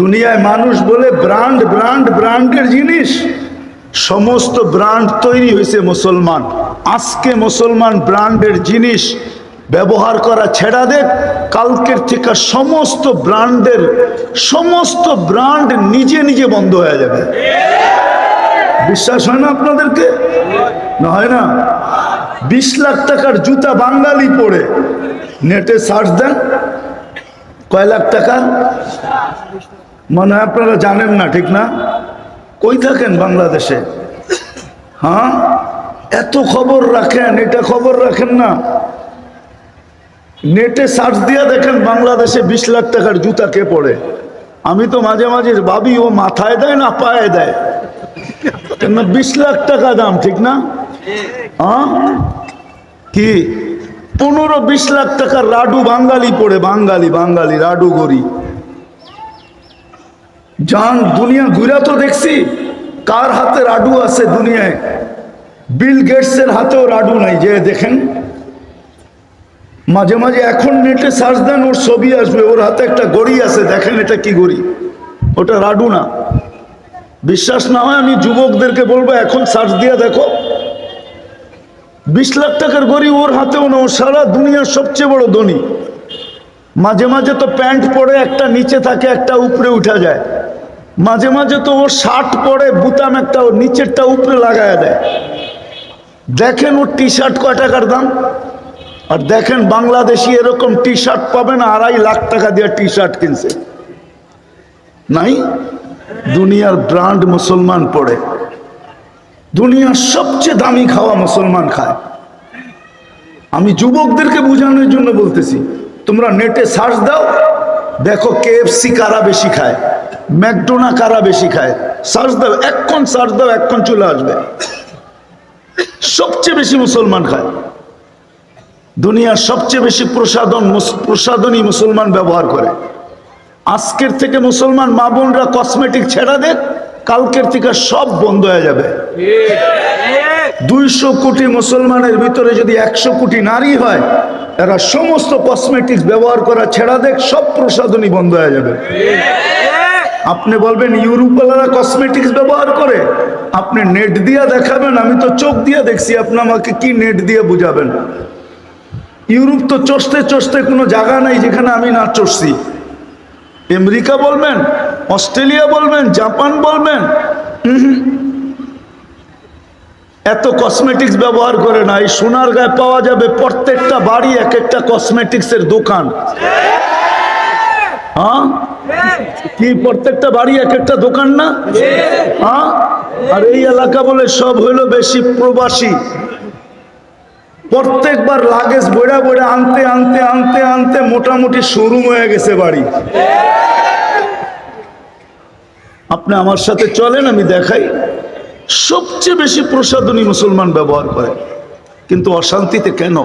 দুনিয়ায় মানুষ বলে ব্র্যান্ড ব্র্যান্ড, ব্র্যান্ডের জিনিস। সমস্ত ব্র্যান্ড তৈরি হয়েছে মুসলমান। আজকে মুসলমান ব্র্যান্ডের জিনিস ব্যবহার করা ছেড়া দেখ কালকের থেকে সমস্ত ব্র্যান্ডের, সমস্ত ব্র্যান্ড নিজে নিজে বন্ধ হয়ে যাবে। বিশ্বাস হয় না আপনাদেরকে? না হয় না? বিশ লাখ টাকার জুতা বাঙালি পরে নেটে সার্চ দেন। কয় লাখ টাকা? মনে আপনারা জানেন না, ঠিক না? কই থাকেন বাংলাদেশে? হ্যাঁ? এত খবর রাখেন, এটা খবর রাখেন না। নেটে সার্চ দিয়ে দেখেন বাংলাদেশে বিশ লাখ টাকার জুতা কে পড়ে। আমি তো মাঝে মাঝে ভাবি, ও মাথায় দেয় না পায়ে দেয়? বিশ লাখ টাকা দাম, ঠিক না? হ্যাঁ? কি? পনেরো বিশ লাখ টাকার রাডু বাঙালি পড়ে, বাঙালি বাঙালি রাডু গড়ি জান দুনিয়া ঘুরা তো দেখছি, কার হাতে রাডু আছে দুনিয়ায়? বিল গেটসের হাতেও রাডু নাই, যে দেখেন। মাঝে মাঝে এখন নেটে সার্চ দেন, ওর ছবি আসবে, ওর হাতে একটা গড়ি আছে, দেখেন এটা কি গড়ি? ওটা রাডু না। বিশ্বাস না হয় আমি যুবকদেরকে বলব, এখন সার্চ দিয়ে দেখো। বিশ লাখ টাকার গড়ি ওর হাতেও না, ও সারা দুনিয়ার সবচেয়ে বড় ধনী। মাঝে মাঝে তো প্যান্ট পরে একটা নিচে থাকে, একটা উপরে উঠা যায়। মাঝে মাঝে তো ওর শার্ট পরে বুতাম একটা ওর নিচেরটা উপরে লাগায় দেয়। দেখেন ওর টি শার্ট কয় টাকার দাম? আর দেখেন বাংলাদেশি এরকম টি শার্ট পাবেন আড়াই লাখ টাকা দিয়ে টি শার্ট কিনছে। নাই? দুনিয়ার ব্র্যান্ড মুসলমান পড়ে। দুনিয়ার সবচেয়ে দামি খাওয়া মুসলমান খায়। আমি যুবকদেরকে বোঝানোর জন্য বলতেছি, তোমরা নেটে সার্চ দাও, দেখো কেএফসি কারা বেশি খায়। ম্যাকডোনা কারা বেশি খায়? সার্চ দাও এক্ষণ সার্চ দাও এক্ষণ চলে আসবে। সবচেয়ে বেশি মুসলমান খায়। দুনিয়ার সবচেয়ে বেশি প্রসাদন মুস- প্রসাদনী মুসলমান ব্যবহার করে। আজকের থেকে মুসলমান মা বোনরা কসমেটিক ছেড়া দেখ, কালকের থেকে সব বন্ধ হয়ে যাবে। দুইশো কোটি মুসলমানের ভিতরে যদি একশো কোটি নারী হয়, এরা সমস্ত কসমেটিক্স ব্যবহার করা ছেড়া দেখ, সব প্রসাদনই বন্ধ হয়ে যাবে। আপনি বলবেন, ইউরোপওয়ালারা কসমেটিক্স ব্যবহার করে। আপনি নেট দিয়ে দেখাবেন, আমি তো চোখ দিয়ে দেখছি, আপনি আমাকে কি নেট দিয়ে বুঝাবেন? ইউরোপ তো চষতে চষতে কোনো জায়গা নাই যেখানে আমি না চষছি। আমেরিকা বলবেন, অস্ট্রেলিয়া বলবেন, জাপান বলবেন। এত কসমেটিক্স ব্যবহার করে না এই সোনার গায়ে পাওয়া যাবে প্রত্যেকটা বাড়ি, এক একটা কসমেটিক্সের দোকান। হ্যাঁ? কি প্রত্যেকটা বাড়ি এক একটা দোকান না? হ্যাঁ? আর এই এলাকা বলে সব হইল বেশি প্রবাসী। প্রত্যেকবার লাগেজ বইরা বইরা আনতে আনতে আনতে আনতে মোটামুটি শোরুম হয়ে গেছে বাড়ি। আপনি আমার সাথে চলেন, আমি দেখাই। সবচেয়ে বেশি প্রসাধনী মুসলমান ব্যবহার করে। কিন্তু অশান্তিতে কেন?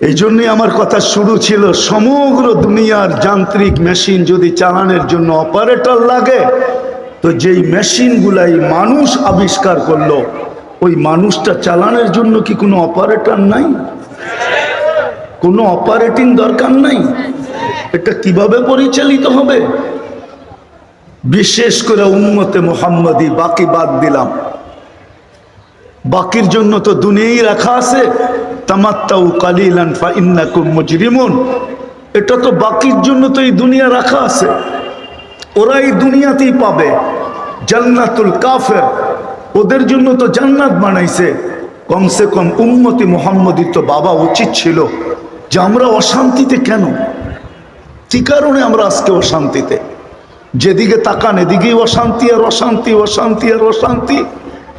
এই জন্যই আমার কথা শুরু ছিল, সমগ্র দুনিয়ার যান্ত্রিক মেশিন যদি চালানোর জন্য অপারেটর লাগে, তো যেই মেশিনগুলাই মানুষ আবিষ্কার করল, ওই মানুষটা চালানোর জন্য কি কোনো অপারেটর নাই? কোনো অপারেটিং দরকার নাই? এটা কীভাবে পরিচালিত হবে? বিশেষ করে উম্মতে মোহাম্মদী বাকি বাদ দিলাম। বাকির জন্য তো দুনিয়াই রাখা আছে। তামাত্তাউ কালিলান ফা ইন্নাকুম মুজরিমুন। এটা তো বাকির জন্য তো এই দুনিয়া রাখা আছে। ওরা এই দুনিয়াতেই পাবে। জান্নাতুল কাফের। ওদের জন্য তো জান্নাত বানাইছে। কমসে কম উম্মতি মোহাম্মদী তো বাবা উচিত ছিল। যে আমরা অশান্তিতে কেন? কি কারণে আমরা আজকে অশান্তিতে? যেদিকে তাকান এদিকেই অশান্তি আর অশান্তি অশান্তি আর অশান্তি।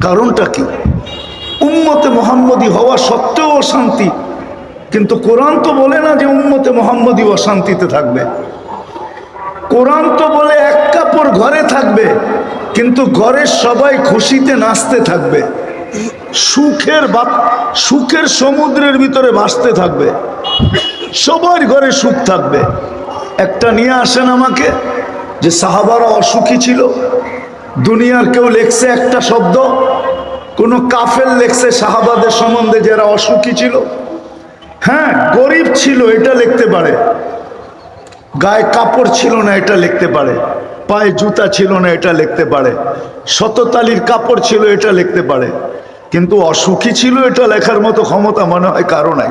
কারণটা কি? উম্মতে মোহাম্মদী হওয়া সত্ত্বেও অশান্তি। কিন্তু কোরআন তো বলে না যে উম্মতে মোহাম্মদী অশান্তিতে থাকবে। কোরআন তো বলে এক কাপড় ঘরে থাকবে, কিন্তু ঘরের সবাই খুশিতে নাচতে থাকবে। সুখের বাপ সুখের সমুদ্রের ভিতরে ভাসতে থাকবে। সবার ঘরে সুখ থাকবে। একটা নিয়ে আসেন আমাকে, যে সাহাবারা অসুখী ছিল, দুনিয়ার কেউ লেখছে একটা শব্দ কোনো কাফের লেখছে শাহাবাদের সম্বন্ধে যারা অসুখী ছিল? হ্যাঁ গরিব ছিল, এটা লিখতে পারে। গায়ে কাপড় ছিল না, এটা লিখতে পারে। পায়ে জুতা ছিল না, এটা লিখতে পারে। শততালির কাপড় ছিল, এটা লিখতে পারে। কিন্তু অসুখী ছিল, এটা লেখার মতো ক্ষমতা মনে হয় কারও নাই।